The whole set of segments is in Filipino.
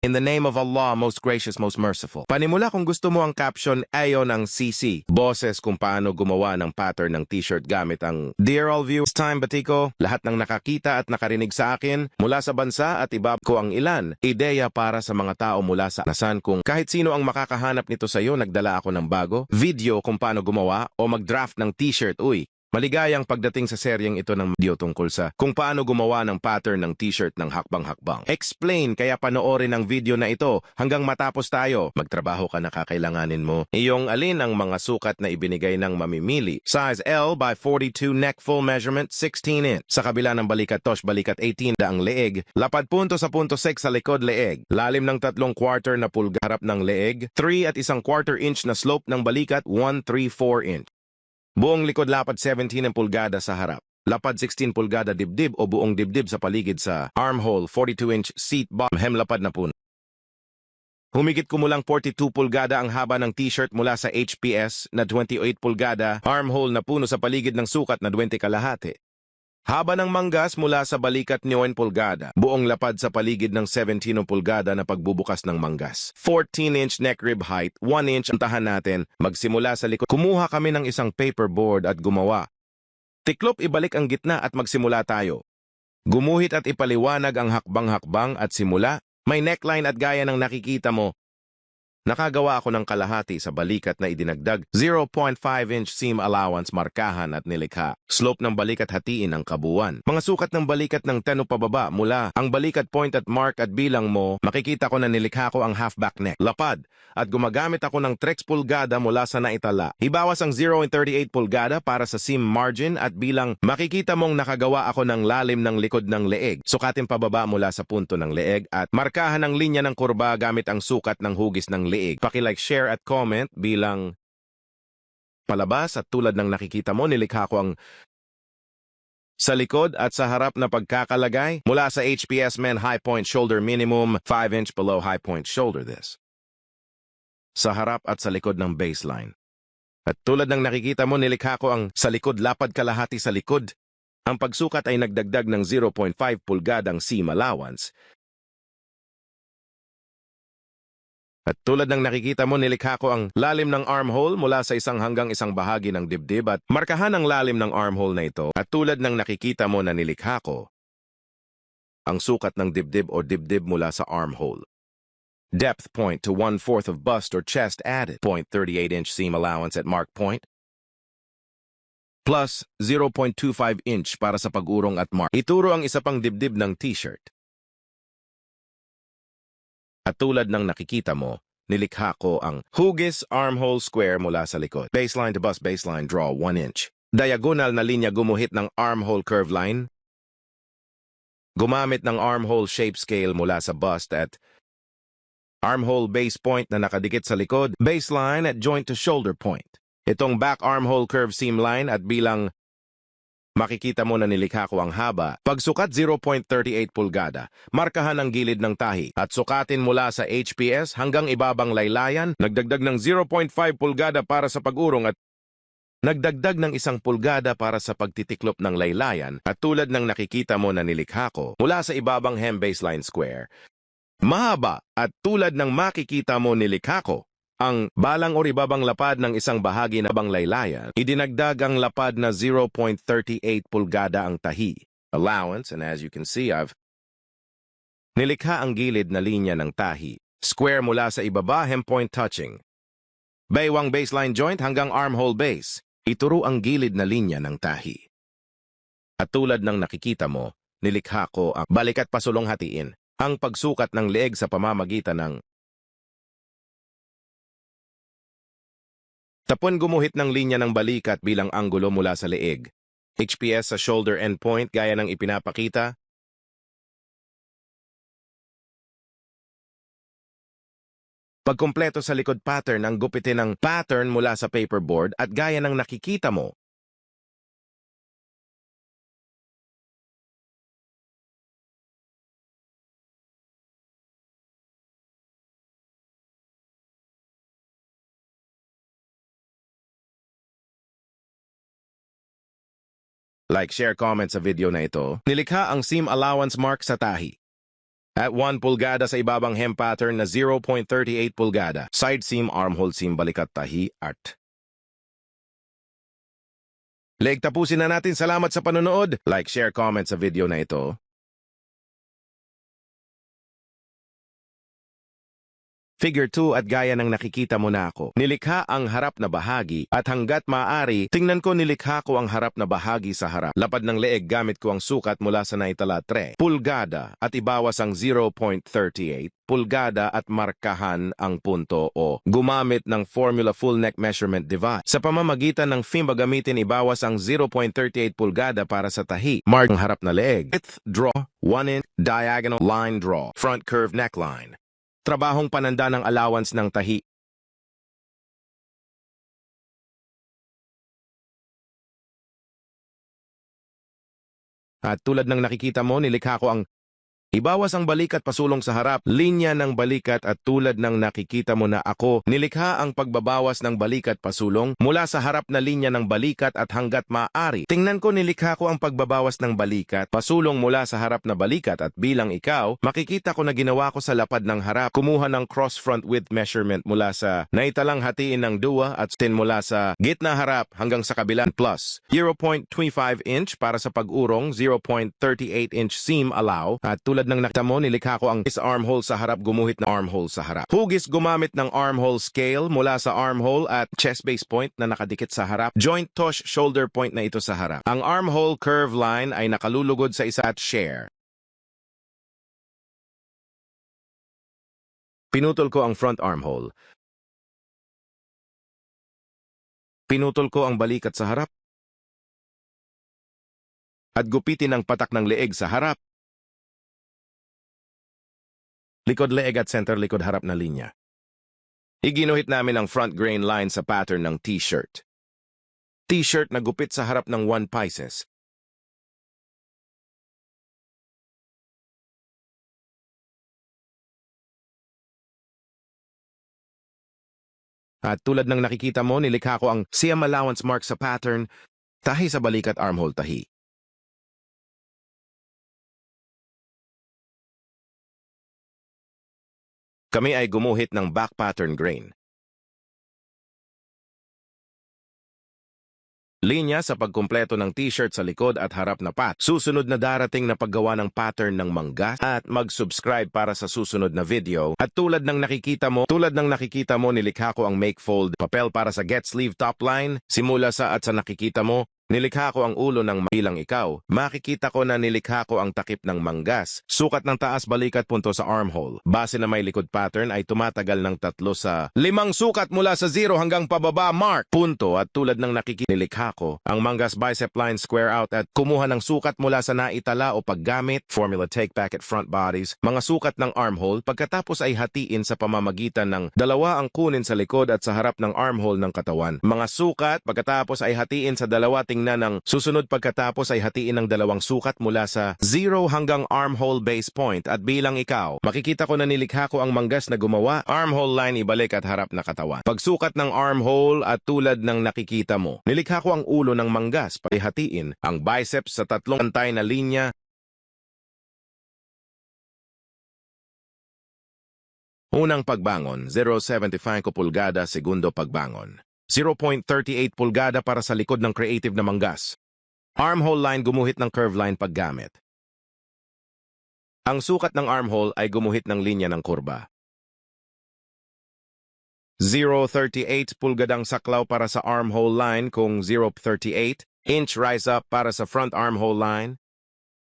In the name of Allah, most gracious, most merciful. Panimula kung gusto mo ang caption, ayon ang CC. Boses kung paano gumawa ng pattern ng t-shirt gamit ang Dear all viewers, time batiko, lahat ng nakakita at nakarinig sa akin mula sa bansa at iba ko ang ilan. Ideya para sa mga tao mula sa nasan kung kahit sino ang makakahanap nito sa iyo, nagdala ako ng bago, video kung paano gumawa o mag-draft ng t-shirt. Uy, Maligayang pagdating sa seryeng ito ng video tungkol sa kung paano gumawa ng pattern ng t-shirt ng hakbang-hakbang. Explain kaya panoorin ang video na ito hanggang matapos tayo. Magtrabaho ka na kakailanganin mo. Iyong alin ang mga sukat na ibinigay ng mamimili. Size L by 42 neck full measurement 16 inch. Sa kabila ng balikat tosh balikat 18 daang leeg. Lapad punto sa punto 6 sa likod leeg. Lalim ng tatlong quarter na pulga harap ng leeg. 3 at isang quarter inch na slope ng balikat 1 3 4 inch. Buong likod lapad 17 ang pulgada sa harap. Lapad 16 pulgada dibdib o buong dibdib sa paligid sa armhole 42-inch seat bottom hem lapad na puno. Humigit kumulang 42 pulgada ang haba ng t-shirt mula sa HPS na 28 pulgada armhole na puno sa paligid ng sukat na 20 kalahati. Haba ng manggas mula sa balikat 9 pulgada, buong lapad sa paligid ng 17 pulgada na pagbubukas ng manggas. 14-inch neck rib height, 1 inch ang tahan natin, magsimula sa likod. Kumuha kami ng isang paperboard at gumawa. Tiklop ibalik ang gitna at magsimula tayo. Gumuhit at ipaliwanag ang hakbang-hakbang at simula. May neckline at gaya ng nakikita mo, Nakagawa ako ng kalahati sa balikat na idinagdag 0.5-inch seam allowance markahan at nilikha. Slope ng balikat hatiin ang kabuuan. Mga sukat ng balikat ng 10 o pababa mula ang balikat point at mark at bilang mo, makikita ko na nilikha ko ang halfback neck. Lapad. At gumagamit ako ng trex pulgada mula sa naitala. Ibawas ang 0.38 pulgada para sa seam margin at bilang makikita mong nakagawa ako ng lalim ng likod ng leeg. Sukatin pababa mula sa punto ng leeg at markahan ang linya ng kurba gamit ang sukat ng hugis ng leeg. Paki-like, share at comment bilang palabas at tulad ng nakikita mo, nilikha ko ang sa likod at sa harap na pagkakalagay mula sa HPS Men High Point Shoulder Minimum 5 inch below High Point Shoulder this. Sa harap at sa likod ng baseline. At tulad ng nakikita mo, nilikha ko ang sa likod lapad kalahati sa likod. Ang pagsukat ay nagdagdag ng 0.5 pulgadang seam allowance At tulad ng nakikita mo, nilikha ko ang lalim ng armhole mula sa isang hanggang isang bahagi ng dibdib at markahan ang lalim ng armhole na ito. At tulad ng nakikita mo na nilikha ko, ang sukat ng dibdib o dibdib mula sa armhole. Depth point to one-fourth of bust or chest added. 0.38-inch seam allowance at mark point. Plus 0.25 inch para sa pag-urong at mark. Ituro ang isa pang dibdib ng t-shirt. At tulad ng nakikita mo, nilikha ko ang hugis armhole square mula sa likod. Baseline to bust baseline draw 1 inch. Diagonal na linya gumuhit ng armhole curve line. Gumamit ng armhole shape scale mula sa bust at armhole base point na nakadikit sa likod, baseline at joint to shoulder point. Itong back armhole curve seam line at bilang Makikita mo na nilikha ko ang haba. Pagsukat 0.38 pulgada, markahan ang gilid ng tahi at sukatin mula sa HPS hanggang ibabang laylayan, nagdagdag ng 0.5 pulgada para sa pag-urong at nagdagdag ng isang pulgada para sa pagtitiklop ng laylayan at tulad ng nakikita mo na nilikha ko mula sa ibabang hem baseline square. Mahaba at tulad ng makikita mo nilikha ko, ang balang o ribabang lapad ng isang bahagi na bang laylayan, idinagdag ang lapad na 0.38 pulgada ang tahi. Allowance, and as you can see, I've nilikha ang gilid na linya ng tahi. Square mula sa ibaba, hem point touching. Baywang baseline joint hanggang armhole base. Ituro ang gilid na linya ng tahi. At tulad ng nakikita mo, nilikha ko ang balikat pasulong hatiin, ang pagsukat ng leeg sa pamamagitan ng Tapon gumuhit ng linya ng balikat bilang anggulo mula sa leeg. HPS sa shoulder endpoint gaya ng ipinapakita. Pagkumpleto sa likod pattern ang gupitin ng pattern mula sa paperboard at gaya ng nakikita mo, Like, share, comment sa video na ito. Nilikha ang seam allowance mark sa tahi. At 1 pulgada sa ibabang hem pattern na 0.38 pulgada. Side seam, armhole seam, balikat tahi, art. Leg tapusin na natin. Salamat sa panonood. Like, share, comment sa video na ito. Figure 2 at gaya ng nakikita mo na ako. Nilikha ang harap na bahagi at hanggat maaari, tingnan ko nilikha ko ang harap na bahagi sa harap. Lapad ng leeg gamit ko ang sukat mula sa naitala 3. Pulgada at ibawas ang 0.38 pulgada at markahan ang punto o gumamit ng formula full neck measurement device. Sa pamamagitan ng FIMBA gamitin ibawas ang 0.38 pulgada para sa tahi. Mark ang harap na leeg. Width draw, 1 inch, diagonal line draw, front curve neckline. Trabahong pananda ng allowance ng tahi. At tulad ng nakikita mo, nilikha ko ang Ibawas ang balikat pasulong sa harap, linya ng balikat at tulad ng nakikita mo na ako, nilikha ang pagbabawas ng balikat pasulong mula sa harap na linya ng balikat at hanggat maaari. Tingnan ko nilikha ko ang pagbabawas ng balikat pasulong mula sa harap na balikat at bilang ikaw, makikita ko na ginawa ko sa lapad ng harap, kumuha ng cross front width measurement mula sa naitalang hatiin ng duwa at tin mula sa gitna harap hanggang sa kabilang plus 0.25 inch para sa pag-urong, 0.38 inch seam allow at tulad tulad ng nakita mo, nilikha ko ang armhole sa harap, gumuhit na armhole sa harap. Hugis gumamit ng armhole scale mula sa armhole at chest base point na nakadikit sa harap. Joint tosh shoulder point na ito sa harap. Ang armhole curve line ay nakalulugod sa isa at share. Pinutol ko ang front armhole. Pinutol ko ang balikat sa harap. At gupitin ang patak ng leeg sa harap. Likod leeg at center likod harap na linya. Iginuhit namin ang front grain line sa pattern ng t-shirt. T-shirt na gupit sa harap ng one pieces. At tulad ng nakikita mo, nilikha ko ang CM allowance mark sa pattern, tahi sa balikat armhole tahi. Kami ay gumuhit ng back pattern grain. Linya sa pagkumpleto ng t-shirt sa likod at harap na pat. Susunod na darating na paggawa ng pattern ng mangga at mag-subscribe para sa susunod na video. At tulad ng nakikita mo, tulad ng nakikita mo, nilikha ko ang make fold papel para sa get sleeve top line. Simula sa at sa nakikita mo, Nilikha ko ang ulo ng bilang ikaw. Makikita ko na nilikha ko ang takip ng manggas. Sukat ng taas balikat punto sa armhole. Base na may likod pattern ay tumatagal ng tatlo sa limang sukat mula sa zero hanggang pababa mark. Punto at tulad ng nakikinilikha ko, ang manggas bicep line square out at kumuha ng sukat mula sa naitala o paggamit, formula take back at front bodies, mga sukat ng armhole pagkatapos ay hatiin sa pamamagitan ng dalawa ang kunin sa likod at sa harap ng armhole ng katawan. Mga sukat pagkatapos ay hatiin sa dalawa tingnan ng susunod pagkatapos ay hatiin ng dalawang sukat mula sa 0 hanggang armhole base point at bilang ikaw, makikita ko na nilikha ko ang manggas na gumawa, armhole line ibalik at harap na katawan. Pagsukat ng armhole at tulad ng nakikita mo, nilikha ko ang ulo ng manggas, hatiin ang biceps sa tatlong antay na linya Unang pagbangon, 0.75 pulgada, segundo pagbangon. 0.38 pulgada para sa likod ng creative na manggas. Armhole line gumuhit ng curve line paggamit. Ang sukat ng armhole ay gumuhit ng linya ng kurba. 0.38 pulgadang saklaw para sa armhole line kung 0.38 inch rise up para sa front armhole line.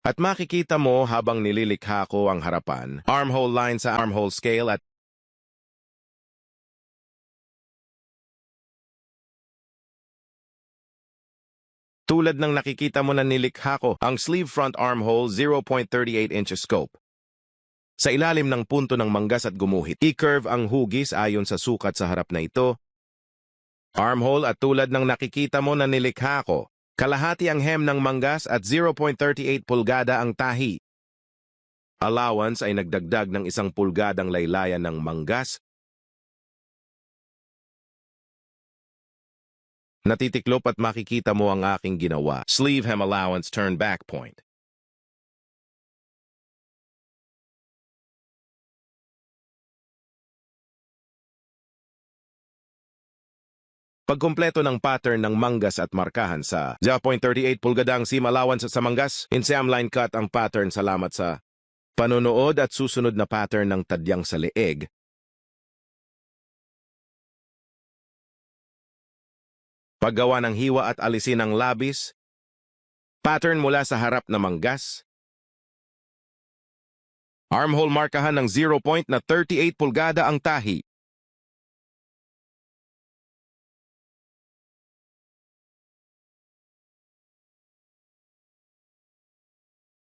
At makikita mo habang nililikha ko ang harapan, armhole line sa armhole scale at Tulad ng nakikita mo na nilikha ko, ang sleeve front armhole 0.38 inches scope. Sa ilalim ng punto ng manggas at gumuhit, i-curve ang hugis ayon sa sukat sa harap na ito. Armhole at tulad ng nakikita mo na nilikha ko, kalahati ang hem ng manggas at 0.38 pulgada ang tahi. Allowance ay nagdagdag ng isang pulgadang laylayan ng manggas Natitiklop at makikita mo ang aking ginawa. Sleeve hem allowance turn back point. Pagkumpleto ng pattern ng manggas at markahan sa 0.38 pulgadang seam allowance sa manggas, in seam line cut ang pattern salamat sa panonood at susunod na pattern ng tadyang sa leeg Paggawa ng hiwa at alisin ng labis, pattern mula sa harap na manggas, armhole markahan ng 0 point na 38 pulgada ang tahi,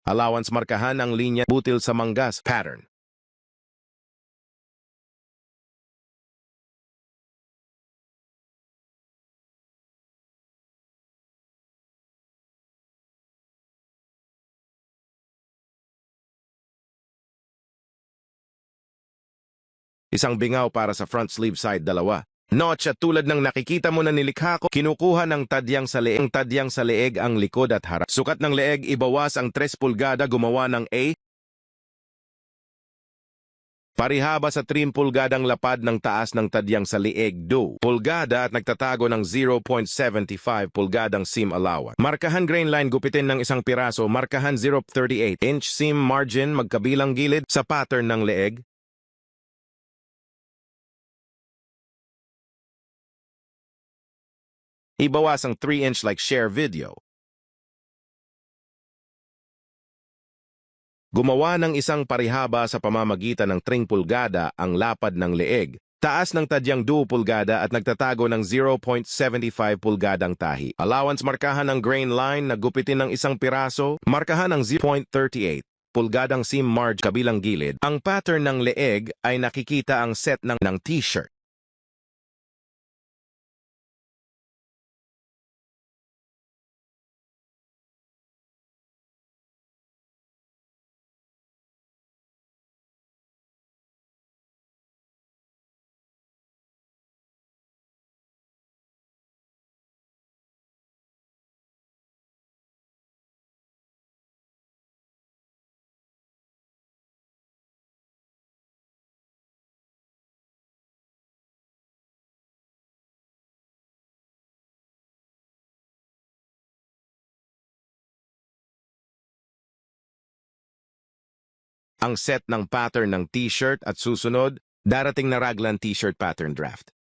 Allowance markahan ang linya butil sa manggas pattern. Isang bingaw para sa front sleeve side dalawa. Notch at tulad ng nakikita mo na nilikha ko, kinukuha ng tadyang sa leeg, tadyang sa leeg ang likod at harap. Sukat ng leeg, ibawas ang 3 pulgada, gumawa ng A. Parihaba sa 3 pulgadang lapad ng taas ng tadyang sa leeg, do. Pulgada at nagtatago ng 0.75 pulgadang seam allowance. Markahan grain line gupitin ng isang piraso, markahan 0.38 inch seam margin magkabilang gilid sa pattern ng leeg, Ibawas ang 3-inch like share video. Gumawa ng isang parihaba sa pamamagitan ng 3 pulgada ang lapad ng leeg, taas ng tadyang 2 pulgada at nagtatago ng 0.75 pulgadang tahi. Allowance markahan ng grain line na gupitin ng isang piraso, markahan ng 0.38 pulgadang seam marge kabilang gilid. Ang pattern ng leeg ay nakikita ang set ng, ng t-shirt. Ang set ng pattern ng t-shirt at susunod, darating na raglan t-shirt pattern draft.